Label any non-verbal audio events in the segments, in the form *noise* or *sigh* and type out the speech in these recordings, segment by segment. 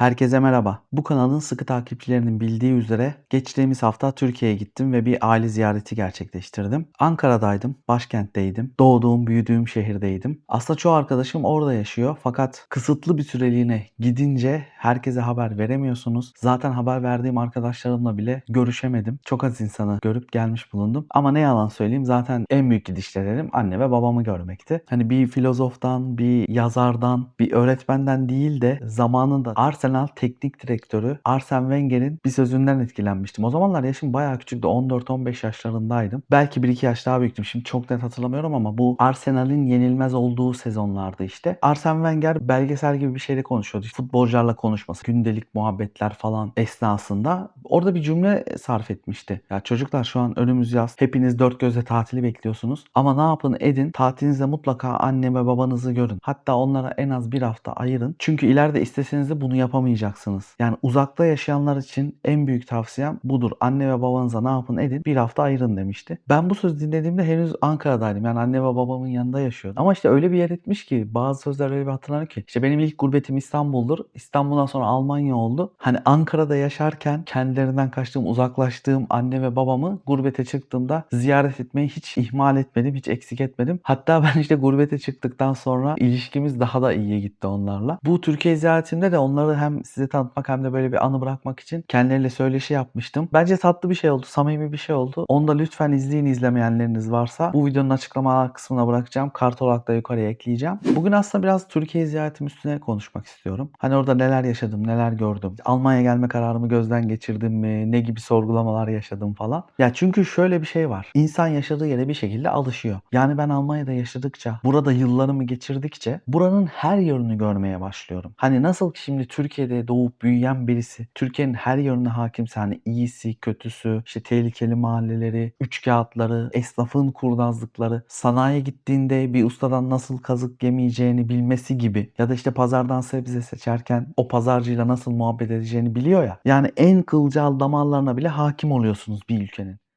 Herkese merhaba. Bu kanalın sıkı takipçilerinin bildiği üzere geçtiğimiz hafta Türkiye'ye gittim ve bir aile ziyareti gerçekleştirdim. Ankara'daydım, başkentteydim. Doğduğum, büyüdüğüm şehirdeydim. Aslında çoğu arkadaşım orada yaşıyor fakat kısıtlı bir süreliğine gidince herkese haber veremiyorsunuz. Zaten haber verdiğim arkadaşlarımla bile görüşemedim. Çok az insanı görüp gelmiş bulundum. Ama ne yalan söyleyeyim zaten en büyük gidişlerim anne ve babamı görmekti. Hani bir filozoftan, bir yazardan, bir öğretmenden değil de zamanında Arsenal teknik direktörü Arsene Wenger'in bir sözünden etkilenmiştim. O zamanlar yaşım bayağı küçüktü. 14-15 yaşlarındaydım. Belki 1-2 yaş daha büyüktüm. Şimdi çok net hatırlamıyorum ama bu Arsenal'in yenilmez olduğu sezonlardı işte. Arsene Wenger belgesel gibi bir şeyle konuşuyordu. Futbolcularla konuşması, gündelik muhabbetler falan esnasında orada bir cümle sarf etmişti. Ya çocuklar şu an önümüz yaz. Hepiniz dört gözle tatili bekliyorsunuz. Ama ne yapın edin. Tatilinizde mutlaka anne ve babanızı görün. Hatta onlara en az bir hafta ayırın. Çünkü ileride isteseniz de bunu yapamayacaksınız. Yani uzakta yaşayanlar için en büyük tavsiyem budur. Anne ve babanıza ne yapın edin bir hafta ayırın demişti. Ben bu sözü dinlediğimde henüz Ankara'daydım. Yani anne ve babamın yanında yaşıyordum. Ama işte öyle bir yer etmiş ki bazı sözler öyle bir hatırlanıyor ki. İşte benim ilk gurbetim İstanbul'dur. İstanbul'dan sonra Almanya oldu. Hani Ankara'da yaşarken kendilerinden kaçtığım, uzaklaştığım anne ve babamı gurbete çıktığımda ziyaret etmeyi hiç ihmal etmedim, hiç eksik etmedim. Hatta ben işte gurbete çıktıktan sonra ilişkimiz daha da iyiye gitti onlarla. Bu Türkiye ziyaretimde de onları hem size tanıtmak hem de böyle bir anı bırakmak için kendileriyle söyleşi yapmıştım. Bence tatlı bir şey oldu, samimi bir şey oldu. Onu da lütfen izleyin izlemeyenleriniz varsa. Bu videonun açıklama kısmına bırakacağım. Kart olarak da yukarıya ekleyeceğim. Bugün aslında biraz Türkiye ziyaretim üstüne konuşmak istiyorum. Hani orada neler yaşadım, neler gördüm. Almanya gelme kararımı gözden geçirdim mi? Ne gibi sorgulamalar yaşadım falan. Ya çünkü şöyle bir şey var. İnsan yaşadığı yere bir şekilde alışıyor. Yani ben Almanya'da yaşadıkça, burada yıllarımı geçirdikçe buranın her yönünü görmeye başlıyorum. Hani nasıl ki şimdi Türkiye'de doğup büyüyen birisi Türkiye'nin her yönüne hakimse hani iyisi, kötüsü, işte tehlikeli mahalleleri, üçkağıtları, esnafın kurnazlıkları, sanayiye gittiğinde bir ustadan nasıl kazık yemeyeceğini bilmesi gibi ya da işte pazardan sebze seçerken o pazarcıyla nasıl muhabbet edeceğini biliyor ya. Yani en kılcal damarlarına bile hakim oluyorsunuz bir ülkenin.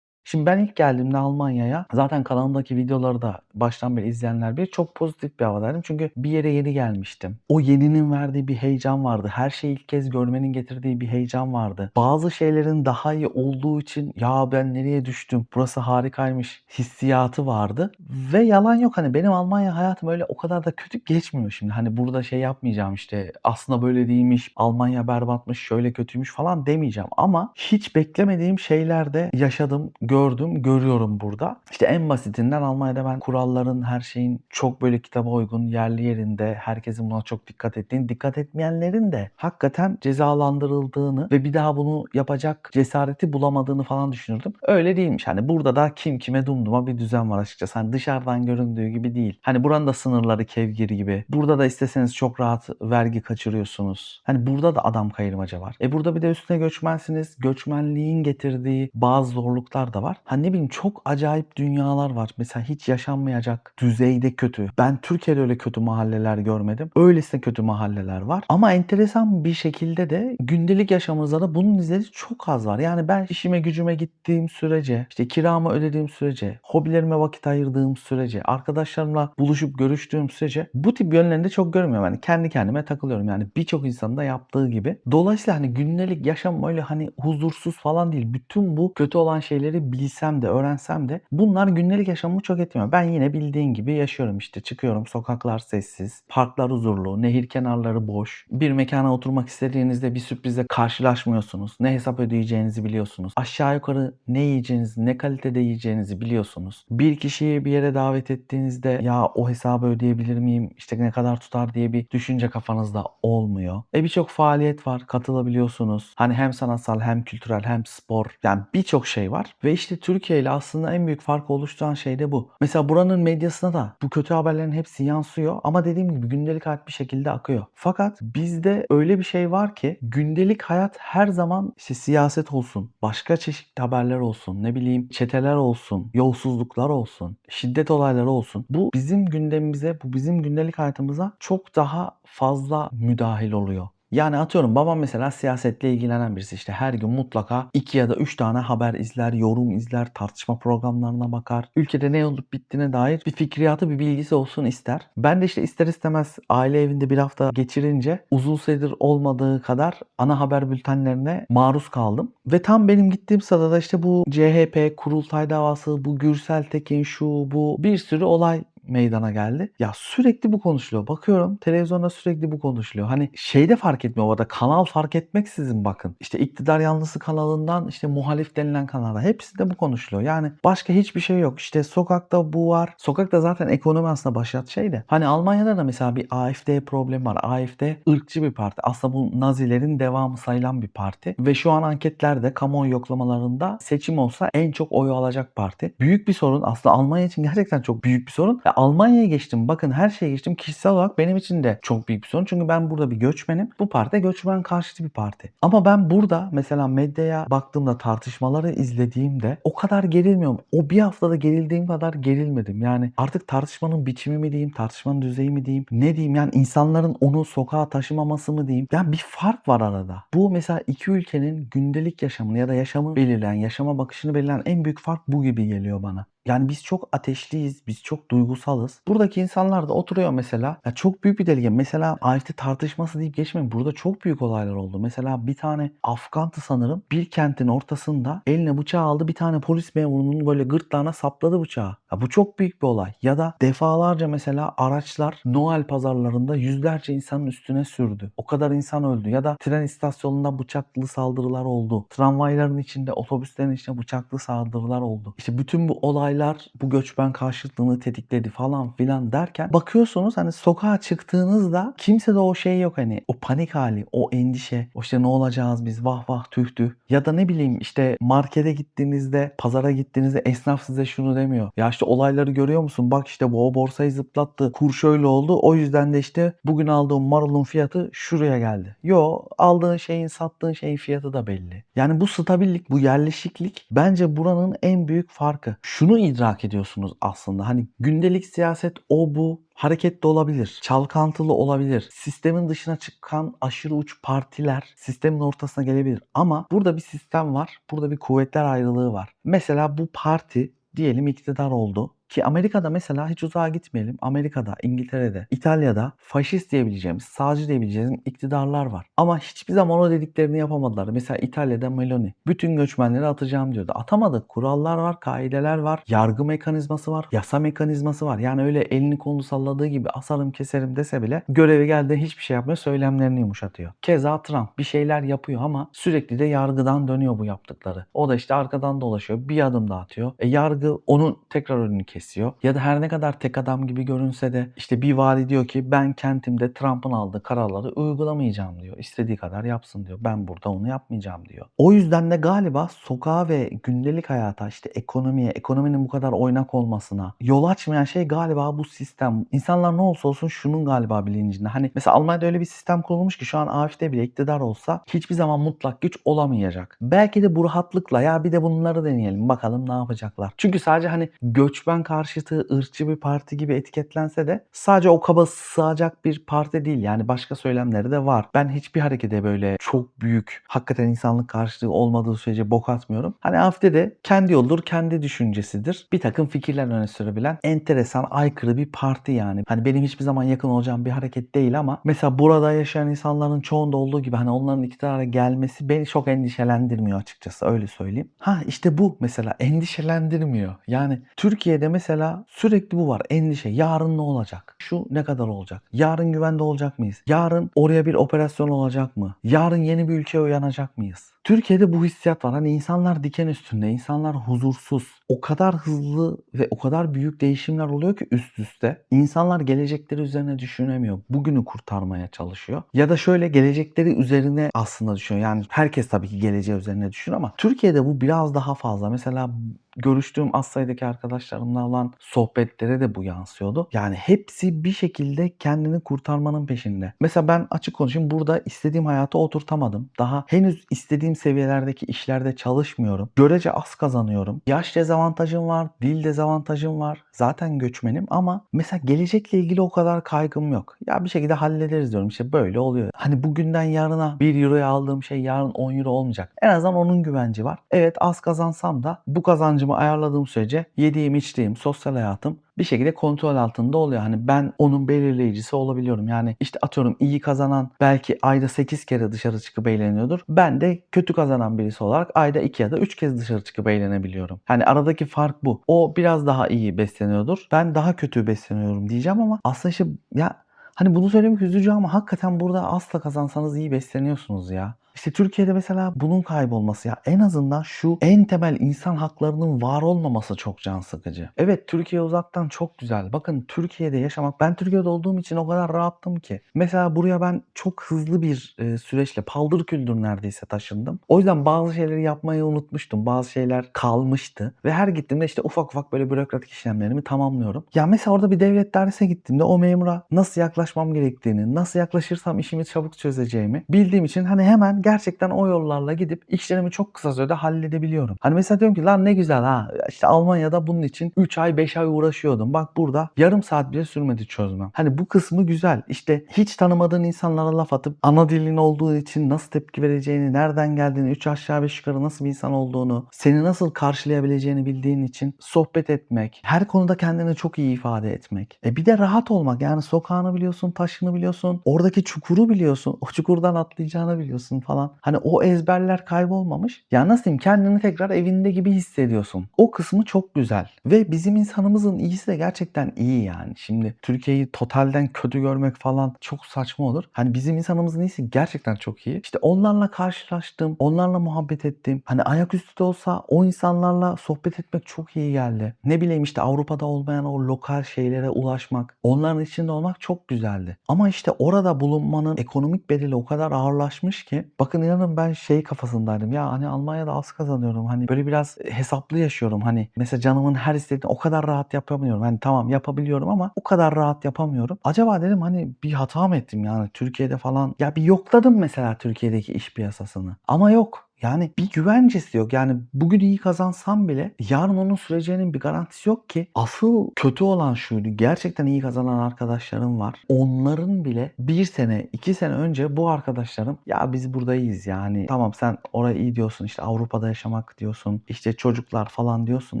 Şimdi ben ilk geldiğimde Almanya'ya zaten kanalımdaki videoları da baştan beri izleyenler bilir çok pozitif bir havadaydım. Çünkü bir yere yeni gelmiştim. O yeninin verdiği bir heyecan vardı. Her şeyi ilk kez görmenin getirdiği bir heyecan vardı. Bazı şeylerin daha iyi olduğu için ya ben nereye düştüm burası harikaymış hissiyatı vardı. Ve yalan yok hani benim Almanya hayatım öyle o kadar da kötü geçmiyor şimdi. Hani burada şey yapmayacağım işte aslında böyle değilmiş Almanya berbatmış şöyle kötüymüş falan demeyeceğim. Ama hiç beklemediğim şeyler de yaşadım, gördüm, görüyorum burada. İşte en basitinden Almanya'da ben kuralların her şeyin çok böyle kitaba uygun yerli yerinde herkesin buna çok dikkat ettiğini, dikkat etmeyenlerin de hakikaten cezalandırıldığını ve bir daha bunu yapacak cesareti bulamadığını falan düşünürdüm. Öyle değilmiş. Hani burada da kim kime dumduma bir düzen var açıkçası. Hani dışarıdan göründüğü gibi değil. Hani buranın da sınırları kevgir gibi. Burada da isteseniz çok rahat vergi kaçırıyorsunuz. Hani burada da adam kayırmaca var. E burada bir de üstüne göçmensiniz. Göçmenliğin getirdiği bazı zorluklar da var. Hani ne bileyim çok acayip dünyalar var. Mesela hiç yaşanmayacak düzeyde kötü. Ben Türkiye'de öyle kötü mahalleler görmedim. Öylesine kötü mahalleler var. Ama enteresan bir şekilde de gündelik yaşamımızda da bunun izleri çok az var. Yani ben işime gücüme gittiğim sürece, işte kiramı ödediğim sürece, hobilerime vakit ayırdığım sürece, arkadaşlarımla buluşup görüştüğüm sürece bu tip yönlerini de çok görmüyorum. Yani kendi kendime takılıyorum. Yani birçok insanın da yaptığı gibi. Dolayısıyla hani gündelik yaşam öyle hani huzursuz falan değil. Bütün bu kötü olan şeyleri bilsem de, öğrensem de bunlar gündelik yaşamımı çok etmiyor. Ben yine bildiğin gibi yaşıyorum işte. Çıkıyorum sokaklar sessiz, parklar huzurlu, nehir kenarları boş. Bir mekana oturmak istediğinizde bir sürprizle karşılaşmıyorsunuz. Ne hesap ödeyeceğinizi biliyorsunuz. Aşağı yukarı ne yiyeceğinizi, ne kalitede yiyeceğinizi biliyorsunuz. Bir kişiyi bir yere davet ettiğinizde ya o hesabı ödeyebilir miyim? İşte ne kadar tutar diye bir düşünce kafanızda olmuyor. E birçok faaliyet var. Katılabiliyorsunuz. Hani hem sanatsal hem kültürel hem spor. Yani birçok şey var. Ve işte Türkiye ile aslında en büyük fark oluşturan şey de bu. Mesela buranın medyasına da bu kötü haberlerin hepsi yansıyor. Ama dediğim gibi gündelik hayat bir şekilde akıyor. Fakat bizde öyle bir şey var ki gündelik hayat her zaman işte siyaset olsun, başka çeşitli haberler olsun, ne bileyim çeteler olsun, yolsuzluklar olsun, şiddet olayları olsun. Bu bizim gündemimize, bu bizim gündelik hayatımıza çok daha fazla müdahil oluyor. Yani atıyorum babam mesela siyasetle ilgilenen birisi işte her gün mutlaka 2 ya da 3 tane haber izler, yorum izler, tartışma programlarına bakar. Ülkede ne olup bittiğine dair bir fikriyatı, bir bilgisi olsun ister. Ben de işte ister istemez aile evinde bir hafta geçirince uzun süredir olmadığı kadar ana haber bültenlerine maruz kaldım. Ve tam benim gittiğim sırada da işte bu CHP, kurultay davası, bu Gürsel Tekin, şu bu bir sürü olay meydana geldi. Ya sürekli bu konuşuluyor. Bakıyorum televizyonda sürekli bu konuşuluyor. Hani şeyde fark etmiyor bu arada kanal fark etmeksizin bakın. İşte iktidar yanlısı kanalından işte muhalif denilen kanalda hepsinde bu konuşuluyor. Yani başka hiçbir şey yok. İşte sokakta bu var. Sokakta zaten ekonomi aslında başlat şey de. Hani Almanya'da da mesela bir AFD problemi var. AFD ırkçı bir parti. Aslında bu Nazilerin devamı sayılan bir parti. Ve şu an anketlerde, kamuoyu yoklamalarında seçim olsa en çok oyu alacak parti. Büyük bir sorun. Aslında Almanya için gerçekten çok büyük bir sorun. Ya Almanya'ya geçtim. Bakın her şeye geçtim. Kişisel olarak benim için de çok büyük bir sorun. Çünkü ben burada bir göçmenim. Bu parti göçmen karşıtı bir parti. Ama ben burada mesela medyaya baktığımda tartışmaları izlediğimde o kadar gerilmiyorum. O bir haftada gerildiğim kadar gerilmedim. Yani artık tartışmanın biçimi mi diyeyim, tartışmanın düzeyi mi diyeyim, ne diyeyim yani insanların onu sokağa taşımaması mı diyeyim. Yani bir fark var arada. Bu mesela iki ülkenin gündelik yaşamını ya da yaşamı belirleyen, yaşama bakışını belirleyen en büyük fark bu gibi geliyor bana. Yani biz çok ateşliyiz, biz çok duygusalız. Buradaki insanlar da oturuyor mesela. Ya çok büyük bir delege. Mesela AFD tartışması deyip geçmeyin. Burada çok büyük olaylar oldu. Mesela bir tane Afgantı sanırım bir kentin ortasında eline bıçağı aldı. Bir tane polis memurunun böyle gırtlağına sapladı bıçağı. Ya bu çok büyük bir olay. Ya da defalarca mesela araçlar Noel pazarlarında yüzlerce insanın üstüne sürdü. O kadar insan öldü. Ya da tren istasyonunda bıçaklı saldırılar oldu. Tramvayların içinde, otobüslerin içinde bıçaklı saldırılar oldu. İşte bütün bu olaylar bu göçmen karşıtlığını tetikledi falan filan derken bakıyorsunuz hani sokağa çıktığınızda kimse de o şey yok hani o panik hali, o endişe, o işte ne olacağız biz vah vah tüh tüh ya da ne bileyim işte markete gittiğinizde, pazara gittiğinizde esnaf size şunu demiyor. Ya işte olayları görüyor musun? Bak işte o borsayı zıplattı. Kur şöyle oldu. O yüzden de işte bugün aldığım marulun fiyatı şuraya geldi. Yo aldığın şeyin sattığın şeyin fiyatı da belli. Yani bu stabillik, bu yerleşiklik bence buranın en büyük farkı. Şunu idrak ediyorsunuz aslında. Hani gündelik siyaset o bu hareketli olabilir, çalkantılı olabilir. Sistemin dışına çıkan aşırı uç partiler sistemin ortasına gelebilir. Ama burada bir sistem var. Burada bir kuvvetler ayrılığı var. Mesela bu parti diyelim iktidar oldu. Ki Amerika'da mesela hiç uzağa gitmeyelim. Amerika'da, İngiltere'de, İtalya'da faşist diyebileceğimiz, sağcı diyebileceğimiz iktidarlar var. Ama hiçbir zaman o dediklerini yapamadılar. Mesela İtalya'da Meloni bütün göçmenleri atacağım diyordu. Atamadı. Kurallar var, kaideler var, yargı mekanizması var, yasa mekanizması var. Yani öyle elini kolunu salladığı gibi asarım keserim dese bile görevi geldi hiçbir şey yapmıyor. Söylemlerini yumuşatıyor. Keza Trump bir şeyler yapıyor ama sürekli de yargıdan dönüyor bu yaptıkları. O da işte arkadan dolaşıyor. Bir adım daha atıyor. E yargı onun tekrar önünü kesiyor. Ya da her ne kadar tek adam gibi görünse de işte bir vali diyor ki ben kentimde Trump'ın aldığı kararları uygulamayacağım diyor. İstediği kadar yapsın diyor. Ben burada onu yapmayacağım diyor. O yüzden de galiba sokağa ve gündelik hayata işte ekonomiye, ekonominin bu kadar oynak olmasına yol açmayan şey galiba bu sistem. İnsanlar ne olsa olsun şunun galiba bilincinde. Hani mesela Almanya'da öyle bir sistem kurulmuş ki şu an AFD bile iktidar olsa hiçbir zaman mutlak güç olamayacak. Belki de bu rahatlıkla ya bir de bunları deneyelim bakalım ne yapacaklar. Çünkü sadece hani göçmen karşıtı, ırkçı bir parti gibi etiketlense de sadece o kaba sığacak bir parti değil. Yani başka söylemleri de var. Ben hiçbir harekete böyle çok büyük, hakikaten insanlık karşıtı olmadığı sürece bok atmıyorum. Hani AFD de kendi yoldur, kendi düşüncesidir. Bir takım fikirler öne sürebilen enteresan, aykırı bir parti yani. Hani benim hiçbir zaman yakın olacağım bir hareket değil ama mesela burada yaşayan insanların çoğunda olduğu gibi hani onların iktidara gelmesi beni çok endişelendirmiyor açıkçası öyle söyleyeyim. Ha işte bu mesela endişelendirmiyor. Yani Türkiye'de mesela sürekli bu var endişe. Yarın ne olacak? Şu ne kadar olacak? Yarın güvende olacak mıyız? Yarın oraya bir operasyon olacak mı? Yarın yeni bir ülkeye uyanacak mıyız? Türkiye'de bu hissiyat var. Hani insanlar diken üstünde, insanlar huzursuz. O kadar hızlı ve o kadar büyük değişimler oluyor ki üst üste. İnsanlar gelecekleri üzerine düşünemiyor. Bugünü kurtarmaya çalışıyor. Ya da şöyle gelecekleri üzerine aslında düşünüyor. Yani herkes tabii ki geleceği üzerine düşünüyor ama Türkiye'de bu biraz daha fazla. Mesela görüştüğüm az sayıdaki arkadaşlarımla olan sohbetlere de bu yansıyordu. Yani hepsi bir şekilde kendini kurtarmanın peşinde. Mesela ben açık konuşayım burada istediğim hayatı oturtamadım. Daha henüz istediğim seviyelerdeki işlerde çalışmıyorum. Görece az kazanıyorum. Yaş dezavantajım var, dil dezavantajım var. Zaten göçmenim ama mesela gelecekle ilgili o kadar kaygım yok. Ya bir şekilde hallederiz diyorum. İşte böyle oluyor. Hani bugünden yarına 1 euroya aldığım şey yarın 10 euro olmayacak. En azından onun güvenci var. Evet az kazansam da bu kazancımı ayarladığım sürece yediğim içtiğim sosyal hayatım bir şekilde kontrol altında oluyor. Hani ben onun belirleyicisi olabiliyorum. Yani işte atıyorum iyi kazanan belki ayda 8 kere dışarı çıkıp eğleniyordur. Ben de kötü kazanan birisi olarak ayda 2 ya da 3 kez dışarı çıkıp eğlenebiliyorum. Hani aradaki fark bu. O biraz daha iyi besleniyordur. Ben daha kötü besleniyorum diyeceğim ama aslında işte ya Hani bunu söylemek üzücü ama hakikaten burada az da kazansanız iyi besleniyorsunuz ya. İşte Türkiye'de mesela bunun kaybolması ya en azından şu en temel insan haklarının var olmaması çok can sıkıcı. Evet Türkiye uzaktan çok güzel. Bakın Türkiye'de yaşamak ben Türkiye'de olduğum için o kadar rahattım ki. Mesela buraya ben çok hızlı bir e, süreçle paldır küldür neredeyse taşındım. O yüzden bazı şeyleri yapmayı unutmuştum. Bazı şeyler kalmıştı ve her gittiğimde işte ufak ufak böyle bürokratik işlemlerimi tamamlıyorum. Ya mesela orada bir devlet dairesine gittiğimde o memura nasıl yaklaşmam gerektiğini, nasıl yaklaşırsam işimi çabuk çözeceğimi bildiğim için hani hemen gerçekten o yollarla gidip işlerimi çok kısa sürede halledebiliyorum. Hani mesela diyorum ki lan ne güzel ha işte Almanya'da bunun için 3 ay 5 ay uğraşıyordum. Bak burada yarım saat bile sürmedi çözmem. Hani bu kısmı güzel. İşte hiç tanımadığın insanlara laf atıp ana dilin olduğu için nasıl tepki vereceğini, nereden geldiğini, 3 aşağı 5 yukarı nasıl bir insan olduğunu, seni nasıl karşılayabileceğini bildiğin için sohbet etmek, her konuda kendini çok iyi ifade etmek. E bir de rahat olmak. Yani sokağını biliyorsun, taşını biliyorsun, oradaki çukuru biliyorsun, o çukurdan atlayacağını biliyorsun falan. Hani o ezberler kaybolmamış. Ya nasıl diyeyim kendini tekrar evinde gibi hissediyorsun. O kısmı çok güzel. Ve bizim insanımızın iyisi de gerçekten iyi yani. Şimdi Türkiye'yi totalden kötü görmek falan çok saçma olur. Hani bizim insanımızın iyisi gerçekten çok iyi. İşte onlarla karşılaştım. Onlarla muhabbet ettim. Hani ayaküstü de olsa o insanlarla sohbet etmek çok iyi geldi. Ne bileyim işte Avrupa'da olmayan o lokal şeylere ulaşmak. Onların içinde olmak çok güzeldi. Ama işte orada bulunmanın ekonomik bedeli o kadar ağırlaşmış ki. Bakın inanın ben şey kafasındaydım. Ya hani Almanya'da az kazanıyorum. Hani böyle biraz hesaplı yaşıyorum. Hani mesela canımın her istediğini o kadar rahat yapamıyorum. Hani tamam yapabiliyorum ama o kadar rahat yapamıyorum. Acaba dedim hani bir hata mı ettim yani Türkiye'de falan. Ya bir yokladım mesela Türkiye'deki iş piyasasını. Ama yok. Yani bir güvencesi yok. Yani bugün iyi kazansam bile yarın onun süreceğinin bir garantisi yok ki. Asıl kötü olan şuydu. Gerçekten iyi kazanan arkadaşlarım var. Onların bile bir sene, iki sene önce bu arkadaşlarım ya biz buradayız yani. Tamam sen oraya iyi diyorsun işte Avrupa'da yaşamak diyorsun. işte çocuklar falan diyorsun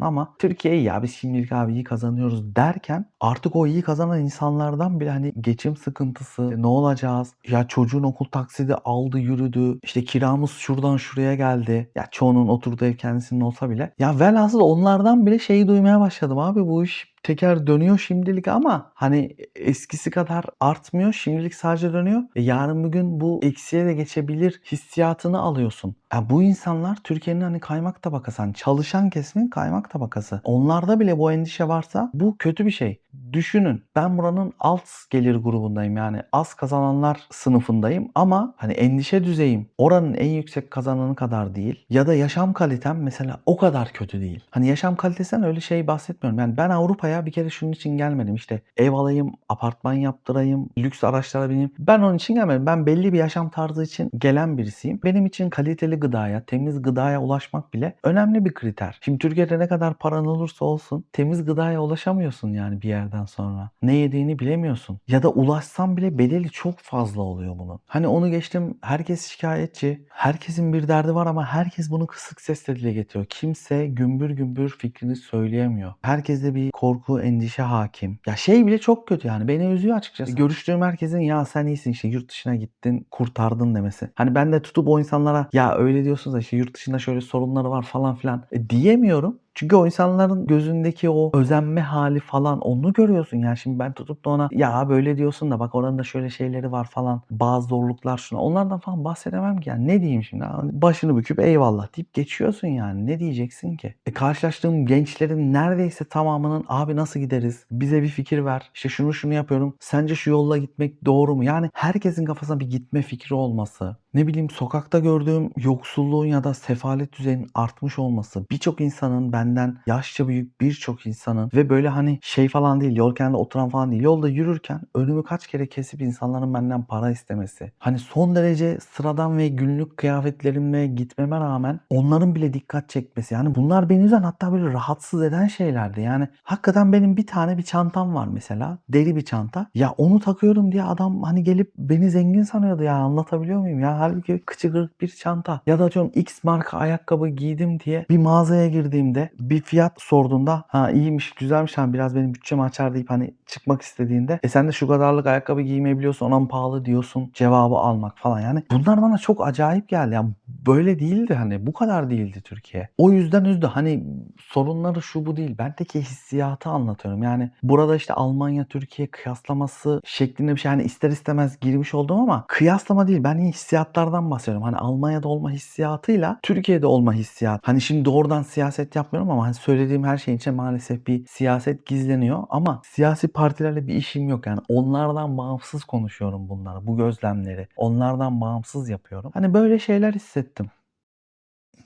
ama Türkiye'yi ya biz şimdilik abi iyi kazanıyoruz derken artık o iyi kazanan insanlardan bile hani geçim sıkıntısı ne olacağız? Ya çocuğun okul taksidi aldı yürüdü. işte kiramız şuradan şuraya geldi. Ya çoğunun oturduğu ev kendisinin olsa bile. Ya velhasıl onlardan bile şeyi duymaya başladım abi bu iş teker dönüyor şimdilik ama hani eskisi kadar artmıyor. Şimdilik sadece dönüyor. E yarın bugün bu eksiye de geçebilir hissiyatını alıyorsun. Ya bu insanlar Türkiye'nin hani kaymak tabakası, hani çalışan kesimin kaymak tabakası. Onlarda bile bu endişe varsa bu kötü bir şey. Düşünün ben buranın alt gelir grubundayım yani az kazananlar sınıfındayım ama hani endişe düzeyim oranın en yüksek kazananı kadar değil ya da yaşam kalitem mesela o kadar kötü değil. Hani yaşam kalitesinden öyle şey bahsetmiyorum. Yani ben Avrupa'ya bir kere şunun için gelmedim işte ev alayım, apartman yaptırayım, lüks araçlara bineyim. Ben onun için gelmedim. Ben belli bir yaşam tarzı için gelen birisiyim. Benim için kaliteli gıdaya, temiz gıdaya ulaşmak bile önemli bir kriter. Şimdi Türkiye'de ne kadar paran olursa olsun temiz gıdaya ulaşamıyorsun yani bir yerden sonra. Ne yediğini bilemiyorsun. Ya da ulaşsan bile bedeli çok fazla oluyor bunun. Hani onu geçtim herkes şikayetçi. Herkesin bir derdi var ama herkes bunu kısık sesle dile getiriyor. Kimse gümbür gümbür fikrini söyleyemiyor. Herkeste bir korku, endişe hakim. Ya şey bile çok kötü yani. Beni üzüyor açıkçası. Görüştüğüm herkesin ya sen iyisin işte yurt dışına gittin kurtardın demesi. Hani ben de tutup o insanlara ya öyle diyorsunuz da işte yurt dışında şöyle sorunları var falan filan e, diyemiyorum. Çünkü o insanların gözündeki o özenme hali falan onu görüyorsun. Yani şimdi ben tutup da ona ya böyle diyorsun da bak oranın da şöyle şeyleri var falan. Bazı zorluklar şuna. Onlardan falan bahsedemem ki. Yani ne diyeyim şimdi? Başını büküp eyvallah deyip geçiyorsun yani. Ne diyeceksin ki? E karşılaştığım gençlerin neredeyse tamamının abi nasıl gideriz? Bize bir fikir ver. İşte şunu şunu yapıyorum. Sence şu yolla gitmek doğru mu? Yani herkesin kafasına bir gitme fikri olması. Ne bileyim sokakta gördüğüm yoksulluğun ya da sefalet düzeyinin artmış olması. Birçok insanın ben benden yaşça büyük birçok insanın ve böyle hani şey falan değil yol kenarında oturan falan değil. Yolda yürürken önümü kaç kere kesip insanların benden para istemesi. Hani son derece sıradan ve günlük kıyafetlerimle gitmeme rağmen onların bile dikkat çekmesi. Yani bunlar beni üzen hatta böyle rahatsız eden şeylerdi. Yani hakikaten benim bir tane bir çantam var mesela. Deri bir çanta. Ya onu takıyorum diye adam hani gelip beni zengin sanıyordu ya anlatabiliyor muyum ya? Halbuki kıçı kırık bir çanta. Ya da atıyorum X marka ayakkabı giydim diye bir mağazaya girdiğimde bir fiyat sorduğunda ha iyiymiş güzelmiş hani biraz benim bütçemi açar deyip hani çıkmak istediğinde e sen de şu kadarlık ayakkabı giymeyebiliyorsun ona mı pahalı? diyorsun cevabı almak falan. Yani bunlar bana çok acayip geldi. Yani böyle değildi hani bu kadar değildi Türkiye. O yüzden üzdü. Hani sorunları şu bu değil. Bendeki hissiyatı anlatıyorum. Yani burada işte Almanya Türkiye kıyaslaması şeklinde bir şey. Hani ister istemez girmiş oldum ama kıyaslama değil. Ben hissiyatlardan bahsediyorum. Hani Almanya'da olma hissiyatıyla Türkiye'de olma hissiyat hani şimdi doğrudan siyaset yapmıyorum ama hani söylediğim her şeyin içinde maalesef bir siyaset gizleniyor. Ama siyasi partilerle bir işim yok. Yani onlardan bağımsız konuşuyorum bunları bu gözlemleri. Onlardan bağımsız yapıyorum. Hani böyle şeyler hissettim.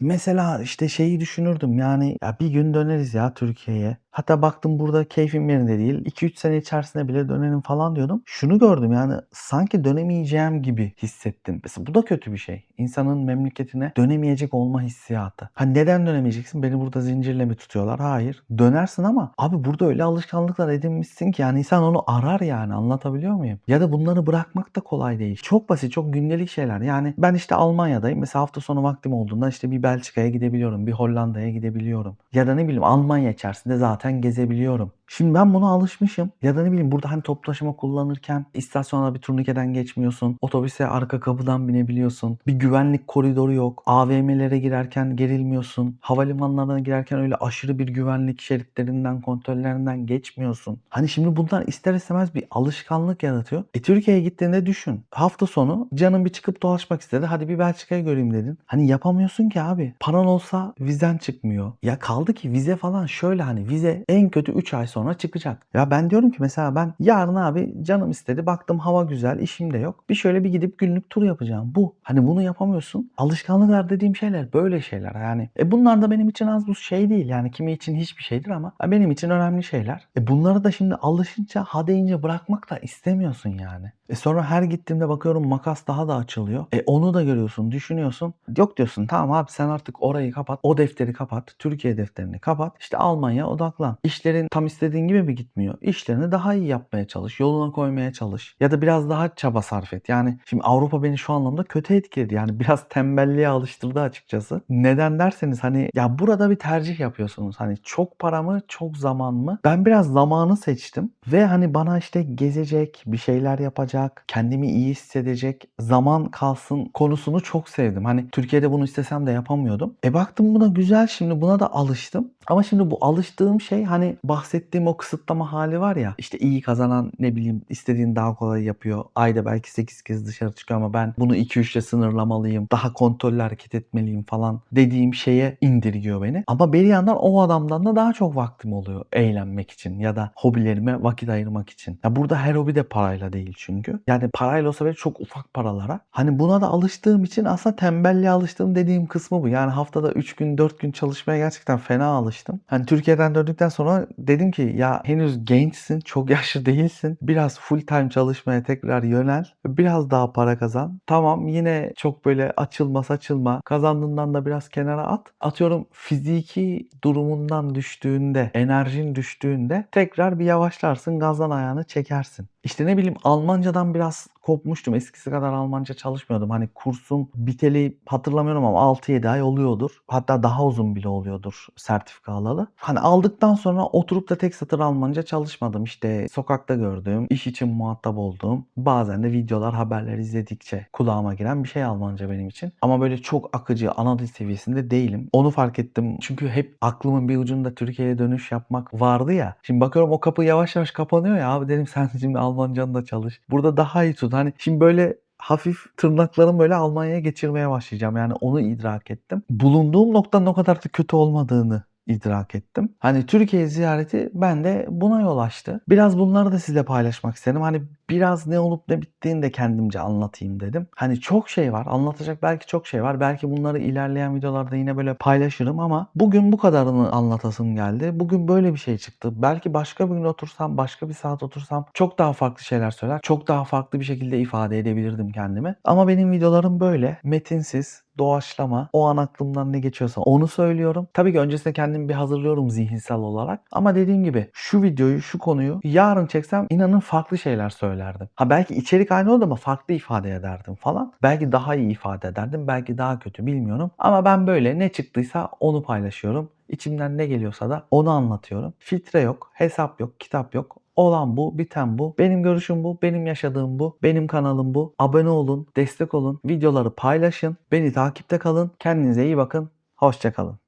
Mesela işte şeyi düşünürdüm. Yani ya bir gün döneriz ya Türkiye'ye. Hatta baktım burada keyfim yerinde değil. 2-3 sene içerisinde bile dönerim falan diyordum. Şunu gördüm yani sanki dönemeyeceğim gibi hissettim. Mesela bu da kötü bir şey. İnsanın memleketine dönemeyecek olma hissiyatı. Ha neden dönemeyeceksin? Beni burada zincirle mi tutuyorlar? Hayır. Dönersin ama abi burada öyle alışkanlıklar edinmişsin ki yani insan onu arar yani anlatabiliyor muyum? Ya da bunları bırakmak da kolay değil. Çok basit, çok gündelik şeyler. Yani ben işte Almanya'dayım. Mesela hafta sonu vaktim olduğunda işte bir Belçika'ya gidebiliyorum. Bir Hollanda'ya gidebiliyorum. Ya da ne bileyim Almanya içerisinde zaten gezebiliyorum. Şimdi ben buna alışmışım. Ya da ne bileyim burada hani toplu taşıma kullanırken istasyona bir turnikeden geçmiyorsun. Otobüse arka kapıdan binebiliyorsun. Bir güvenlik koridoru yok. AVM'lere girerken gerilmiyorsun. Havalimanlarına girerken öyle aşırı bir güvenlik şeritlerinden, kontrollerinden geçmiyorsun. Hani şimdi bunlar ister istemez bir alışkanlık yaratıyor. E Türkiye'ye gittiğinde düşün. Hafta sonu canın bir çıkıp dolaşmak istedi. Hadi bir Belçika'yı göreyim dedin. Hani yapamıyorsun ki abi. Paran olsa vizen çıkmıyor. Ya kaldı ki vize falan şöyle hani vize en kötü 3 ay sonra çıkacak. Ya ben diyorum ki mesela ben yarın abi canım istedi. Baktım hava güzel, işim de yok. Bir şöyle bir gidip günlük tur yapacağım. Bu. Hani bunu yapamıyorsun. Alışkanlıklar dediğim şeyler böyle şeyler yani. E bunlar da benim için az bu şey değil. Yani kimi için hiçbir şeydir ama benim için önemli şeyler. E bunları da şimdi alışınca ha deyince bırakmak da istemiyorsun yani. E sonra her gittiğimde bakıyorum makas daha da açılıyor. E onu da görüyorsun, düşünüyorsun. Yok diyorsun tamam abi sen artık orayı kapat, o defteri kapat, Türkiye defterini kapat. İşte Almanya odaklan. İşlerin tam istediğin gibi mi gitmiyor? İşlerini daha iyi yapmaya çalış, yoluna koymaya çalış. Ya da biraz daha çaba sarf et. Yani şimdi Avrupa beni şu anlamda kötü etkiledi. Yani biraz tembelliğe alıştırdı açıkçası. Neden derseniz hani ya burada bir tercih yapıyorsunuz. Hani çok para mı, çok zaman mı? Ben biraz zamanı seçtim ve hani bana işte gezecek, bir şeyler yapacak, kendimi iyi hissedecek zaman kalsın konusunu çok sevdim. Hani Türkiye'de bunu istesem de yapamıyordum. E baktım buna güzel şimdi buna da alıştım. Ama şimdi bu alıştığım şey hani bahsettiğim o kısıtlama hali var ya işte iyi kazanan ne bileyim istediğini daha kolay yapıyor. Ayda belki 8 kez dışarı çıkıyor ama ben bunu 2-3'le sınırlamalıyım. Daha kontrollü hareket etmeliyim falan dediğim şeye indirgiyor beni. Ama bir yandan o adamdan da daha çok vaktim oluyor eğlenmek için ya da hobilerime vakit ayırmak için. Ya burada her hobi de parayla değil çünkü. Yani parayla olsa bile çok ufak paralara. Hani buna da alıştığım için aslında tembelliğe alıştığım dediğim kısmı bu. Yani haftada 3 gün 4 gün çalışmaya gerçekten fena alıştım. Hani Türkiye'den döndükten sonra dedim ki ya henüz gençsin, çok *laughs* yaşlı değilsin. Biraz full time çalışmaya tekrar yönel. Biraz daha para kazan. Tamam yine çok böyle açılma saçılma. Kazandığından da biraz kenara at. Atıyorum fiziki durumundan düştüğünde, enerjin düştüğünde tekrar bir yavaşlarsın, gazdan ayağını çekersin. İşte ne bileyim Almancadan biraz kopmuştum. Eskisi kadar Almanca çalışmıyordum. Hani kursum biteli hatırlamıyorum ama 6-7 ay oluyordur. Hatta daha uzun bile oluyordur sertifika alalı. Hani aldıktan sonra oturup da tek satır Almanca çalışmadım. İşte sokakta gördüğüm, iş için muhatap olduğum, bazen de videolar, haberler izledikçe kulağıma giren bir şey Almanca benim için. Ama böyle çok akıcı, ana dil seviyesinde değilim. Onu fark ettim. Çünkü hep aklımın bir ucunda Türkiye'ye dönüş yapmak vardı ya. Şimdi bakıyorum o kapı yavaş yavaş kapanıyor ya abi dedim sen şimdi Almancanı da çalış. Burada daha iyi tut. Hani şimdi böyle hafif tırnaklarımı böyle Almanya'ya geçirmeye başlayacağım. Yani onu idrak ettim. Bulunduğum noktanın o kadar da kötü olmadığını idrak ettim. Hani Türkiye ziyareti bende buna yol açtı. Biraz bunları da sizinle paylaşmak istedim. Hani biraz ne olup ne bittiğini de kendimce anlatayım dedim. Hani çok şey var. Anlatacak belki çok şey var. Belki bunları ilerleyen videolarda yine böyle paylaşırım ama bugün bu kadarını anlatasım geldi. Bugün böyle bir şey çıktı. Belki başka bir gün otursam, başka bir saat otursam çok daha farklı şeyler söyler. Çok daha farklı bir şekilde ifade edebilirdim kendimi. Ama benim videolarım böyle. Metinsiz, doğaçlama, o an aklımdan ne geçiyorsa onu söylüyorum. Tabii ki öncesinde kendimi bir hazırlıyorum zihinsel olarak. Ama dediğim gibi şu videoyu, şu konuyu yarın çeksem inanın farklı şeyler söylerdim. Ha belki içerik aynı oldu ama farklı ifade ederdim falan. Belki daha iyi ifade ederdim, belki daha kötü bilmiyorum. Ama ben böyle ne çıktıysa onu paylaşıyorum. İçimden ne geliyorsa da onu anlatıyorum. Filtre yok, hesap yok, kitap yok. Olan bu, biten bu. Benim görüşüm bu, benim yaşadığım bu. Benim kanalım bu. Abone olun, destek olun, videoları paylaşın. Beni takipte kalın. Kendinize iyi bakın. Hoşçakalın.